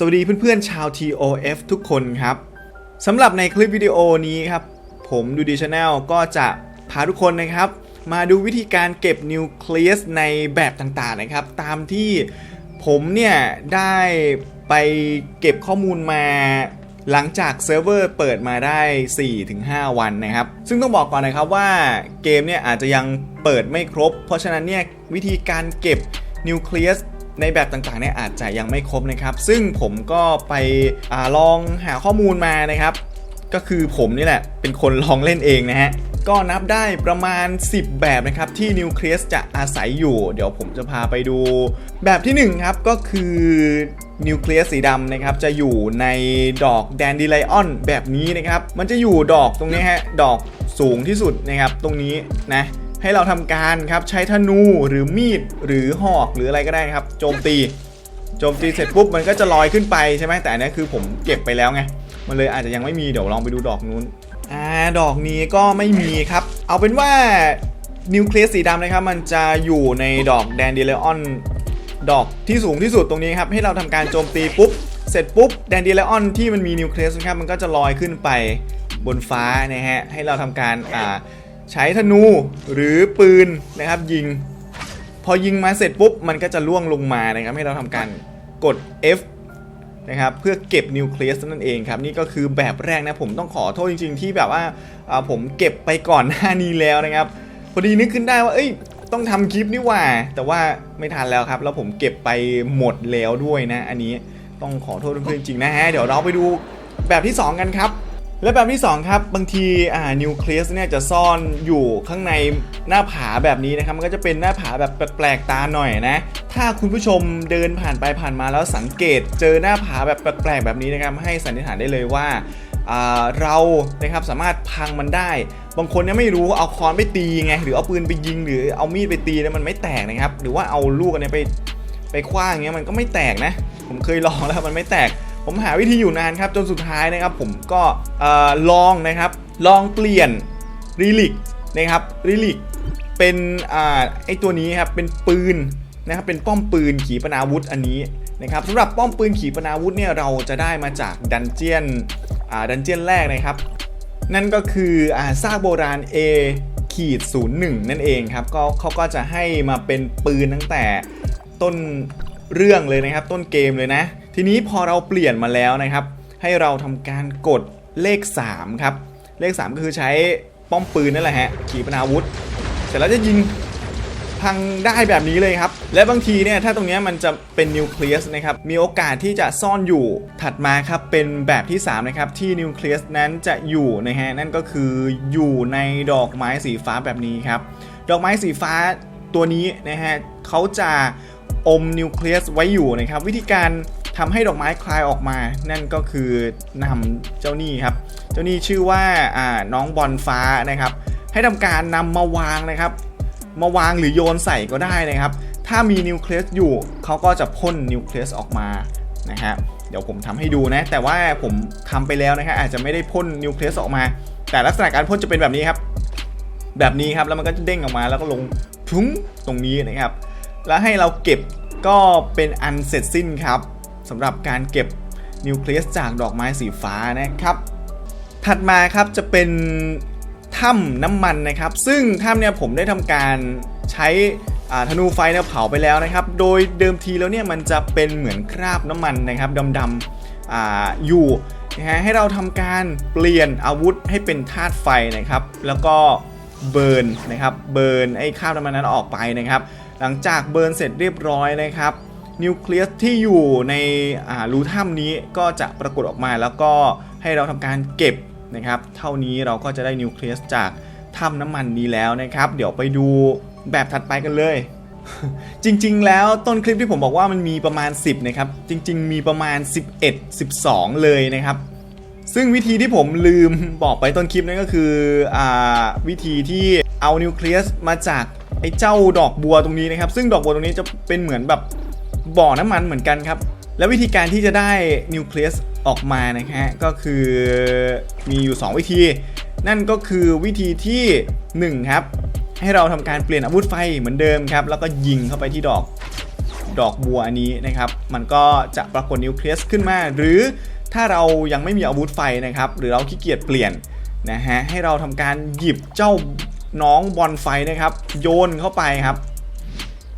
สวัสดีเพื่อนๆชาว TOF ทุกคนครับสำหรับในคลิปวิดีโอนี้ครับ ผมดูดีชาแนลก็จะพาทุกคนนะครับ มาดูวิธีการเก็บนิวเคลียสในแบบต่างๆนะครับ ตามที่ผมเนี่ย ได้ไปเก็บข้อมูลมาหลังจากเซิร์ฟเวอร์เปิดมาได้ 4-5 วันนะครับ ซึ่งต้องบอกก่อนนะครับว่าเกมเนี่ยอาจจะยังเปิดไม่ครบ เพราะฉะนั้นเนี่ยวิธีการเก็บนิวเคลียส ในแบบต่างๆเนี่ยอาจจะยังไม่ครบนะครับ ซึ่งผมก็ไปอลองหาข้อมูลมานะครับ ก็คือผมนี่แหละเป็นคนลองเล่นเองนะฮะก็นับได้ประมาณ 10 แบบนะครับที่นิวเคลียสจะอาศัยอยู่ เดี๋ยวผมจะพาไปดู แบบที่ 1 ครับก็คือนิวเคลียสสีดำนะครับจะอยู่ในดอกแดนดีไลออนแบบนี้นะครับ มันจะอยู่ดอกตรงนี้ฮะดอกสูงที่สุดนะครับ ตรงนี้นะ ให้เราทำการครับใช้ธนูหรือมีดหรือหอกหรืออะไรก็ได้ครับ โจมตี โจมตีเสร็จปุ๊บมันก็จะลอยขึ้นไปใช่ไหมแต่อันนี้คือผมเก็บไปแล้วไงมันเลยอาจจะยังไม่มีเดี๋ยวลองไปดูดอกนู้นอ่าดอกนี้ก็ไม่มีครับ เอาเป็นว่านิวเคลียสสีดำนะครับ มันจะอยู่ในดอกแดนเดเลออนดอกที่สูงที่สุดตรงนี้ครับให้เราทำการโจมตีปุ๊บ เสร็จปุ๊บแดนเดเลออนที่มันมีนิวเคลียสนะครับมันก็จะลอยขึ้นไปบนฟ้านะฮะให้เราทำการอ่า ใช้ธนูหรือปืนนะครับยิง พอยิงมาเสร็จปุ๊บมันก็จะล่วงลงมานะครับให้เราทำการกด F นะครับเพื่อเก็บนิวเคลียสนั่นเองครับนี่ก็คือแบบแรกนะผมต้องขอโทษจริง ๆ ที่แบบว่าผมเก็บไปก่อนหน้านี้แล้วนะครับพอดีนึกขึ้นได้ว่าเอ้ยต้องทำคลิปนี่ว่า แต่ว่าไม่ทันแล้วครับ แล้วผมเก็บไปหมดแล้วด้วยนะ อันนี้ต้องขอโทษเพื่อนๆจริงๆนะฮะ เดี๋ยวเราไปดูแบบที่ 2 กันครับ และแบบที่ 2 ครับ บางทีอ่านิวเคลียสเนี่ยจะซ่อนอยู่ข้างในหน้าผาแบบนี้นะครับ มันก็จะเป็นหน้าผาแบบแปลกๆตาหน่อยนะ ถ้าคุณผู้ชมเดินผ่านไปผ่านมาแล้วสังเกตเจอหน้าผาแบบแปลกๆแบบนี้นะครับ ให้สันนิษฐานได้เลยว่าเรานะครับสามารถพังมันได้ บางคนเนี่ยไม่รู้เอาค้อนไปตีไง หรือเอาปืนไปยิง หรือเอามีดไปตีแล้วมันไม่แตกนะครับ หรือว่าเอาลูกอันเนี้ยไปไปคว่างเงี้ยมันก็ไม่แตกนะ ผมเคยลองแล้วมันไม่แตก ผมหาวิธีอยู่นานครับจนสุดท้ายนะครับผมก็ลองนะครับลองเปลี่ยนรีลิกนะครับรีลิกเป็นอไอตัวนี้ครับเป็นปืนนะครับเป็นป้อมปืนขีปนาวุธอันนี้นะครับสำหรับป้อมปืนขีปนาวุธเนี่ยเราจะได้มาจากดันเจียนดันเจียนแรกนะครับ นั่นก็คืออาซากโบราณ A ขีดศูนย์หนึ่งนั่นเองครับก็เขาก็จะให้มาเป็นปืนตั้งแต่ต้นเรื่องเลยนะครับ ต้นเกมเลยนะ ทีนี้พอเราเปลี่ยนมาแล้วนะครับ ให้เราทำการกดเลข 3 ครับ เลข 3 ก็คือใช้ป้อมปืนนั่นแหละฮะขีปนาวุธ เสร็จแล้วจะยิงพังได้แบบนี้เลยครับ และบางทีเนี่ยถ้าตรงนี้มันจะเป็นนิวเคลียสนะครับ มีโอกาสที่จะซ่อนอยู่ถัดมาครับ เป็นแบบที่ 3 นะครับ ที่นิวเคลียสนั้นจะอยู่นะฮะ นั่นก็คืออยู่ในดอกไม้สีฟ้าแบบนี้ครับ ดอกไม้สีฟ้าตัวนี้นะฮะเขาจะอมนิวเคลียสไว้อยู่นะครับ วิธีการ ทำให้ดอกไม้คลายออกมา นั่นก็คือนำเจ้านี่ครับ เจ้านี่ชื่อว่าอ่าน้องบอลฟ้านะครับ ให้ทำการนำมาวางนะครับ มาวางหรือโยนใส่ก็ได้นะครับ ถ้ามีนิวเคลียสอยู่เขาก็จะพ่นนิวเคลียสออกมานะฮะเดี๋ยวผมทำให้ดูนะ แต่ว่าผมทำไปแล้วนะครับอาจจะไม่ได้พ่นนิวเคลียสออกมา แต่ลักษณะการพ่นจะเป็นแบบนี้ครับ แบบนี้ครับแล้วมันก็จะเด้งออกมา แล้วก็ลงพุ้งตรงนี้นะครับ แล้วให้เราเก็บก็เป็นอันเสร็จสิ้นครับ สำหรับการเก็บนิวเคลียสจากดอกไม้สีฟ้านะครับ ถัดมาครับจะเป็นถ้ำน้ำมันนะครับ ซึ่งถ้ำเนี่ยผมได้ทำการใช้ธนูไฟเนี่ยเผาไปแล้วนะครับ โดยเดิมทีแล้วเนี่ยมันจะเป็นเหมือนคราบน้ำมันนะครับดำๆออยู่นะฮะให้เราทำการเปลี่ยนอาวุธให้เป็นธาตุไฟนะครับ แล้วก็เบิร์นนะครับเบิร์นไอ้คราบน้ำมันนั้นออกไปนะครับ หลังจากเบิร์นเสร็จเรียบร้อยนะครับ นิวเคลียสที่อยู่ในรูถ้ำนี้ก็จะปรากฏออกมาแล้วก็ให้เราทำการเก็บนะครับ เท่านี้เราก็จะได้นิวเคลียสจากถ้ำน้ำมันนี้แล้วนะครับ เดี๋ยวไปดูแบบถัดไปกันเลย จริงๆ แล้วต้นคลิปที่ผมบอกว่ามันมีประมาณ 10นะครับจริง ๆ มีประมาณ 11 12 เลยนะครับ ซึ่งวิธีที่ผมลืมบอกไปต้นคลิปนั่นก็คืออวิธีที่เอานิวเคลียสมาจากไอ้เจ้าดอกบัวตรงนี้นะครับ ซึ่งดอกบัวตรงนี้จะเป็นเหมือนแบบ บ่อน้ำมันเหมือนกันครับ แล้ววิธีการที่จะได้นิวเคลียสออกมานะฮะก็คือมีอยู่ 2 วิธี นั่นก็คือวิธีที่ 1 ครับ ให้เราทำการเปลี่ยนอาวุธไฟเหมือนเดิมครับ แล้วก็ยิงเข้าไปที่ดอกดอกบัวอันนี้นะครับ มันก็จะปรากฏนิวเคลียสขึ้นมา หรือถ้าเรายังไม่มีอาวุธไฟนะครับ หรือเราขี้เกียจเปลี่ยนนะฮะให้เราทำการหยิบเจ้าน้องบอลไฟนะครับ โยนเข้าไปครับ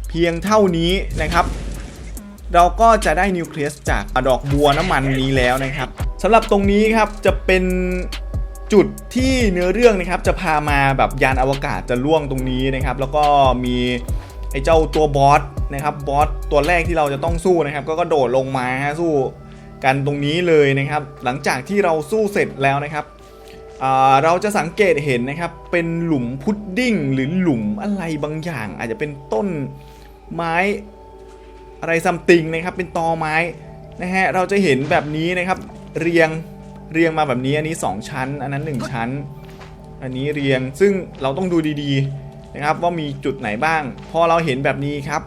เพียงเท่านี้นะครับ เราก็จะได้นิวเคลียสจากดอกบัวน้ำมันนี้แล้วนะครับสำหรับตรงนี้ครับจะเป็นจุดที่เนื้อเรื่องนะครับจะพามาแบบยานอวกาศจะล่วงตรงนี้นะครับ แล้วก็มีไอ้เจ้าตัวบอสนะครับบอสตัวแรกที่เราจะต้องสู้นะครับ ก็กระโดดลงมาสู้กันตรงนี้เลยนะครับ หลังจากที่เราสู้เสร็จแล้วนะครับเราจะสังเกตเห็นนะครับ เป็นหลุมพุดดิ้งหรือหลุมอะไรบางอย่าง อาจจะเป็นต้นไม้ อะไรซัมติงนะครับเป็นตอไม้นะฮะเราจะเห็นแบบนี้นะครับ เรียงเรียงมาแบบนี้อันนี้ 2 ชั้น อันนั้น 1 ชั้น อันนี้เรียงซึ่งเราต้องดูดีๆนะครับว่ามีจุดไหนบ้าง พอเราเห็นแบบนี้ครับ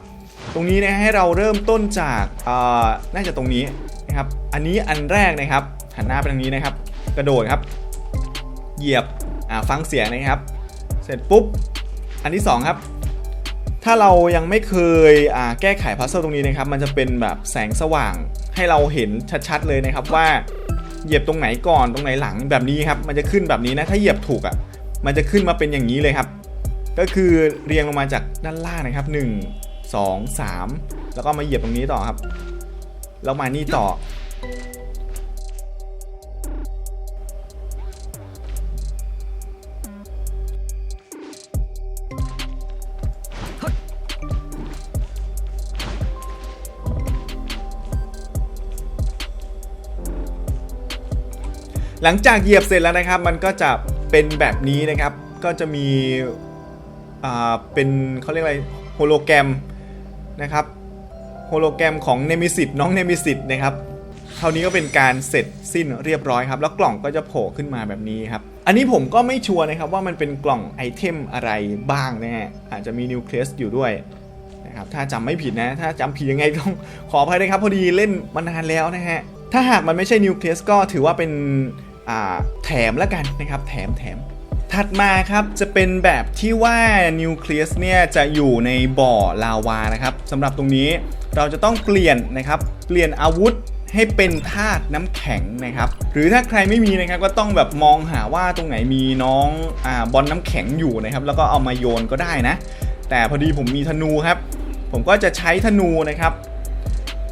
ตรงนี้นะให้เราเริ่มต้นจากอ่าน่าจะตรงนี้นะครับ อันนี้อันแรกนะครับหันหน้าไปทางนี้นะครับ กระโดดครับ เหยียบอ่าฟังเสียงนะครับ เสร็จปุ๊บอันที่สองครับ ถ้าเรายังไม่เคยแก้ไขพัซเซิลตรงนี้นะครับ มันจะเป็นแบบแสงสว่างให้เราเห็นชัดๆเลยนะครับว่าเหยียบตรงไหนก่อนตรงไหนหลังแบบนี้ครับ มันจะขึ้นแบบนี้นะ ถ้าเหยียบถูกอะ่ะ มันจะขึ้นมาเป็นอย่างนี้เลยครับ ก็คือเรียงลงมาจากด้านล่างนะครับ 1 2 3 แล้วก็มาเหยียบตรงนี้ต่อครับ แล้วมานี่ต่อ หลังจากเหยียบเสร็จแล้วนะครับ มันก็จะเป็นแบบนี้นะครับ ก็จะมีอ่าเป็นเขาเรียกอะไรโฮโลแกรมนะครับโฮโลแกรมของเนมิสิตน้องเนมิสิตนะครับเท่านี้ก็เป็นการเสร็จสิ้นเรียบร้อยครับ แล้วกล่องก็จะโผล่ขึ้นมาแบบนี้ครับ อันนี้ผมก็ไม่ชัวร์นะครับว่ามันเป็นกล่องไอเทมอะไรบ้างนะฮะอาจจะมีนิวเคลียสอยู่ด้วยนะครับถ้าจำไม่ผิดนะ ถ้าจำผิดยังไงต้องขออภัยนะครับ พอดีเล่นมานานแล้วนะฮะ ถ้าหากมันไม่ใช่นิวเคลียสก็ถือว่าเป็น แถมแล้วกันนะครับ แถมแถมถัดมาครับจะเป็นแบบที่ว่านิวเคลียสเนี่ยจะอยู่ในบ่อลาวานะครับสำหรับตรงนี้เราจะต้องเปลี่ยนนะครับ เปลี่ยนอาวุธให้เป็นธาตุน้ำแข็งนะครับ หรือถ้าใครไม่มีนะครับก็ต้องแบบมองหาว่าตรงไหนมีน้องอ่าบอลน้ำแข็งอยู่นะครับ แล้วก็เอามาโยนก็ได้นะ แต่พอดีผมมีธนูครับ ผมก็จะใช้ธนูนะครับ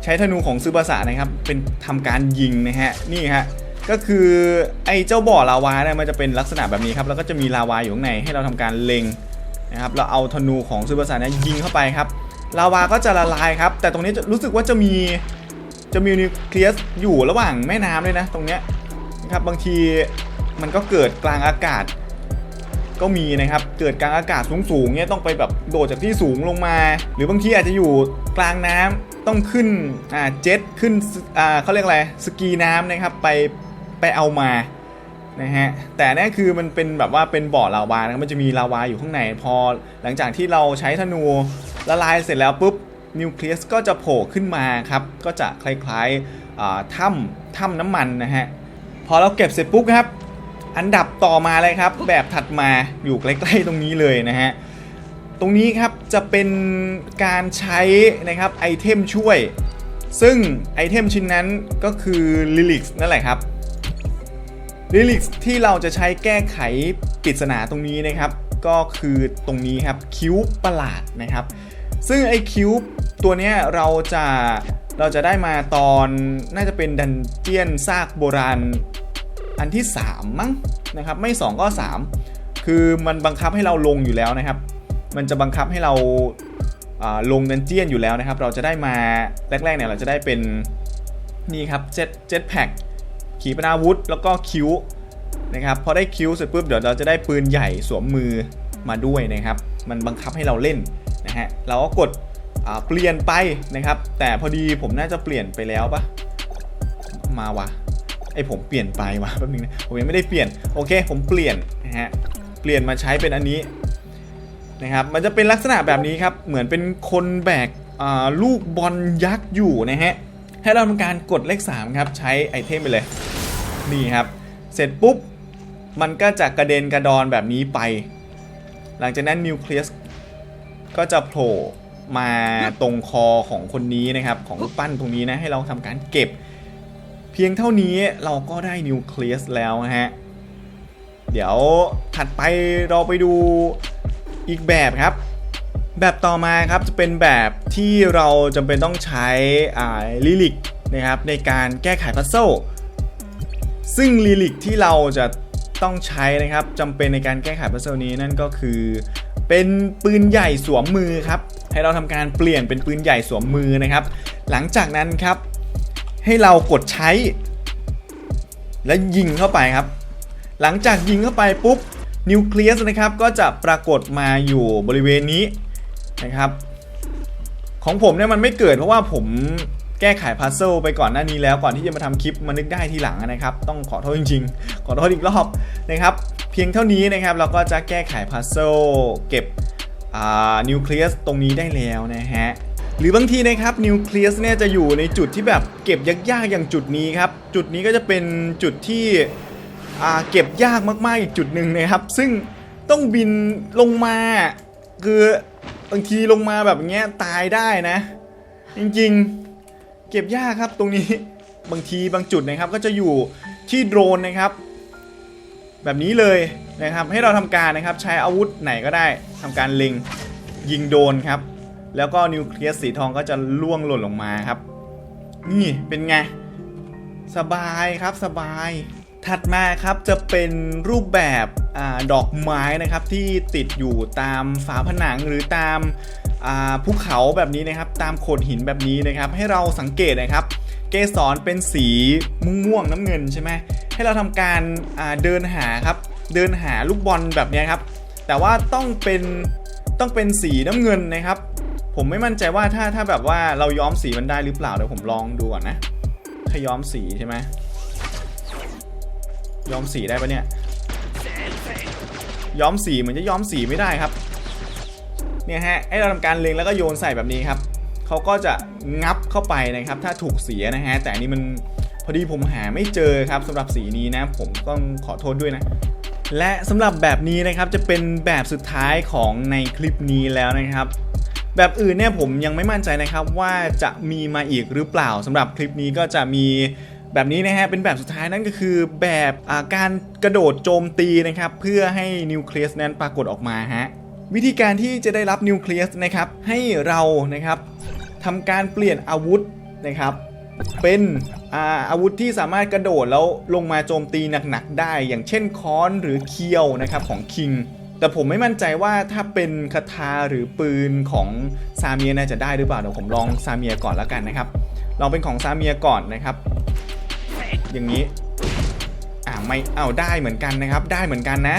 ใช้ธนูของซูบาสะนะครับ เป็นทำการยิงนะฮะนี่ฮะ ก็คือไอ้เจ้าบ่อลาวาเนี่ยมันจะเป็นลักษณะแบบนี้ครับแล้วก็จะมีลาวาอยู่ข้างในให้เราทำการเล็งนะครับเราเอาธนูของซูบาสะเนี่ยยิงเข้าไปครับลาวาก็จะละลายครับ แต่ตรงนี้จะรู้สึกว่าจะมีจะมีนิวเคลียสอยู่ระหว่างแม่น้ำเลยนะ ตรงเนี้ยนะครับบางทีมันก็เกิดกลางอากาศ ก็มีนะครับเกิดกลางอากาศสูงๆเนี่ยต้องไปแบบโดดจากที่สูงลงมา หรือบางทีอาจจะอยู่กลางน้ำต้องขึ้นอ่าเจ็ตขึ้นอ่าเขาเรียกอะไรสกีน้ำนะครับไป ไปเอามานะฮะแต่นี่คือมันเป็นแบบว่าเป็นบ่อลาวานะครับมันจะมีลาวาอยู่ข้างในพอ หลังจากที่เราใช้ธนูละลายเสร็จแล้วปุ๊บนิวเคลียสก็จะโผล่ขึ้นมาครับก็จะคล้ายๆอ่าถ้ำถ้ำน้ำมันนะฮะพอเราเก็บเสร็จปุ๊บครับ อันดับต่อมาเลยครับ แบบถัดมาอยู่ใกล้ๆตรงนี้เลยนะฮะตรงนี้ครับจะเป็นการใช้นะครับไอเทมช่วย ซึ่งไอเทมชิ้นนั้นก็คือลิลิกนั่นแหละครับ ลิลิกที่เราจะใช้แก้ไขปริศนาตรงนี้นะครับ ก็คือตรงนี้ครับคิ้วประหลาดนะครับ ซึ่งไอคิ้วตัวเนี้ยเราจะเราจะได้มาตอนน่าจะเป็นดันเจียนซากโบราณอันที่ 3 มั้งนะครับ ไม่ 2 ก็ 3 คือมันบังคับให้เราลงอยู่แล้วนะครับ มันจะบังคับให้เราาลงดันเจียนอยู่แล้วนะครับ เราจะได้มาแรกๆเนี่ยเราจะได้เป็นนี่ครับเจ็ตเจ็ตแพ็ก ขีปนาวุธแล้วก็คิ้วนะครับพอได้คิ้วเสร็จปุ๊บเดี๋ยวเราจะได้ปืนใหญ่สวมมือมาด้วยนะครับ มันบังคับให้เราเล่นนะฮะเราก็กดเปลี่ยนไปนะครับ แต่พอดีผมน่าจะเปลี่ยนไปแล้วปะมาวะไอผมเปลี่ยนไปวะแป๊บนึงนะผมยังไม่ได้เปลี่ยนโอเค ผมเปลี่ยนนะฮะเปลี่ยนมาใช้เป็นอันนี้นะครับมันจะเป็นลักษณะแบบนี้ครับเหมือนเป็นคนแบกลูกบอลยักษ์อยู่นะฮะ ให้เราทำการกดเลข 3 ครับ ใช้ไอเทมไปเลย นี่ครับ เสร็จปุ๊บ มันก็จะกระเด็นกระดอนแบบนี้ไป หลังจากนั้นนิวเคลียสก็จะโผล่มาตรงคอของคนนี้นะครับ ของรูปปั้นตรงนี้นะ ให้เราทำการเก็บ เพียงเท่านี้เราก็ได้นิวเคลียสแล้วฮะ เดี๋ยวถัดไปเราไปดูอีกแบบครับ แบบต่อมาครับจะเป็นแบบที่เราจำเป็นต้องใช้ลิลิกนะครับในการแก้ไขพัซเซิลซึ่งลิลิกที่เราจะต้องใช้นะครับจำเป็นในการแก้ไขพัซเซิลนี้นั่นก็คือ เป็นปืนใหญ่สวมมือครับให้เราทำการเปลี่ยนเป็นปืนใหญ่สวมมือนะครับ หลังจากนั้นครับ ให้เรากดใช้ และยิงเข้าไปครับ หลังจากยิงเข้าไปปุ๊บนิวเคลียสนะครับก็จะปรากฏมาอยู่บริเวณนี้ นะครับ ของผมเนี่ยมันไม่เกิดเพราะว่าผมแก้ไขพัซเซิลไปก่อนหน้านี้แล้วก่อนที่จะมาทำคลิปมานึกได้ทีหลังนะครับ ต้องขอโทษจริง ๆ ขอโทษอีกรอบนะครับ เพียงเท่านี้นะครับ เราก็จะแก้ไขพัซเซิลเก็บนิวเคลียสตรงนี้ได้แล้วนะฮะหรือบางทีนะครับนิวเคลียสเนี่ยจะอยู่ในจุดที่แบบเก็บยากๆอย่างจุดนี้ครับ จุดนี้ก็จะเป็นจุดที่อ่าเก็บยากมากๆอีกจุดหนึ่งนะครับ ซึ่งต้องบินลงมาคือ บางทีลงมาแบบเงี้ยตายได้นะ จริงๆเก็บยากครับตรงนี้บางทีบางจุดนะครับก็จะอยู่ที่โดรนนะครับ แบบนี้เลยนะครับให้เราทำการนะครับใช้อาวุธไหนก็ได้ทำการเล็งยิงโดนครับ แล้วก็นิวเคลียสสีทองก็จะล่วงหล่นลงมาครับ นี่เป็นไง สบายครับสบาย ถัดมาครับจะเป็นรูปแบบอดอกไม้นะครับที่ติดอยู่ตามฝาผนังหรือตามภูเขาแบบนี้นะครับ ตามโขดหินแบบนี้นะครับ ให้เราสังเกตนะครับ เกสรเป็นสีม่วงๆน้ำเงินใช่ไหมให้เราทำการเดินหาครับเดินหาลูกบอลแบบนี้ครับ แต่ว่าต้องเป็นต้องเป็นสีน้ำเงินนะครับ ผมไม่มั่นใจว่าถ้าถ้าแบบว่าเราย้อมสีมันได้หรือเปล่าเดี๋ยวผมลองดูก่อนนะถ้าย้อมสีใช่ไหม ย้อมสีได้ปะเนี่ยย้อมสีเหมือนจะย้อมสีไม่ได้ครับเนี่ยฮะให้เราทำการเล็งแล้วก็โยนใส่แบบนี้ครับเขาก็จะงับเข้าไปนะครับ ถ้าถูกเสียนะฮะแต่อันนี้มันพอดีผมหาไม่เจอครับสำหรับสีนี้นะ ผมต้องขอโทษด้วยนะ และสำหรับแบบนี้นะครับจะเป็นแบบสุดท้ายของในคลิปนี้แล้วนะครับ แบบอื่นเนี่ยผมยังไม่มั่นใจนะครับว่าจะมีมาอีกหรือเปล่าสำหรับคลิปนี้ก็จะมี แบบนี้นะฮะเป็นแบบสุดท้ายนั่นก็คือแบบการกระโดดโจมตีนะครับเพื่อให้นิวเคลียสนั้นปรากฏออกมาฮะวิธีการที่จะได้รับนิวเคลียสนะครับให้เรานะครับทำการเปลี่ยนอาวุธนะครับเป็นอาอาวุธที่สามารถกระโดดแล้วลงมาโจมตีหนักๆได้ อย่างเช่นค้อนหรือเคียวนะครับของคิงแต่ผมไม่มั่นใจว่าถ้าเป็นคาถาหรือปืนของซาเมียน่าจะได้หรือเปล่าเดี๋ยวผมลองซาเมียก่อนแล้วกันนะครับลองเป็นของซาเมียก่อนนะครับ อย่างนี้ อ่าไม่เอาได้เหมือนกันนะครับ ได้เหมือนกันนะ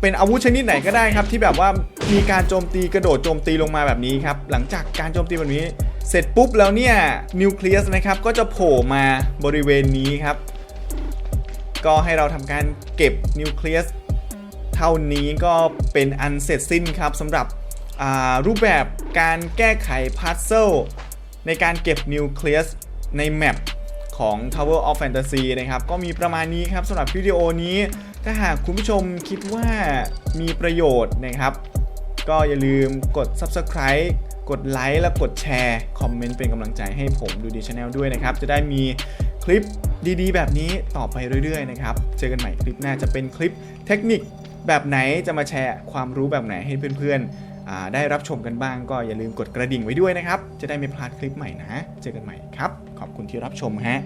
เป็นอาวุธชนิดไหนก็ได้ครับ ที่แบบว่ามีการโจมตีกระโดดโจมตีลงมาแบบนี้ครับ หลังจากการโจมตีแบบนี้ เสร็จปุ๊บแล้วเนี่ยนิวเคลียสนะครับก็จะโผล่มาบริเวณนี้ครับ ก็ให้เราทำการเก็บนิวเคลียสเท่านี้ก็เป็นอันเสร็จสิ้นครับสำหรับรูปแบบการแก้ไขพัซเซลในการเก็บนิวเคลียสในแมป ของ Tower of Fantasy นะครับ ก็มีประมาณนี้ครับสำหรับวิดีโอนี้ ถ้าหากคุณผู้ชมคิดว่ามีประโยชน์นะครับ ก็อย่าลืมกด Subscribe กดไลค์และกดแชร์ คอมเมนต์เป็นกำลังใจให้ผมดูดีชาแนลด้วยนะครับ จะได้มีคลิปดีๆ แบบนี้ต่อไปเรื่อยๆนะครับ เจอกันใหม่คลิปหน้าจะเป็นคลิปเทคนิคแบบไหนจะมาแชร์ความรู้แบบไหนให้เพื่อนๆ ได้รับชมกันบ้างก็อย่าลืมกดกระดิ่งไว้ด้วยนะครับ จะได้ไม่พลาดคลิปใหม่นะ เจอกันใหม่ครับ ขอบคุณที่รับชมฮะ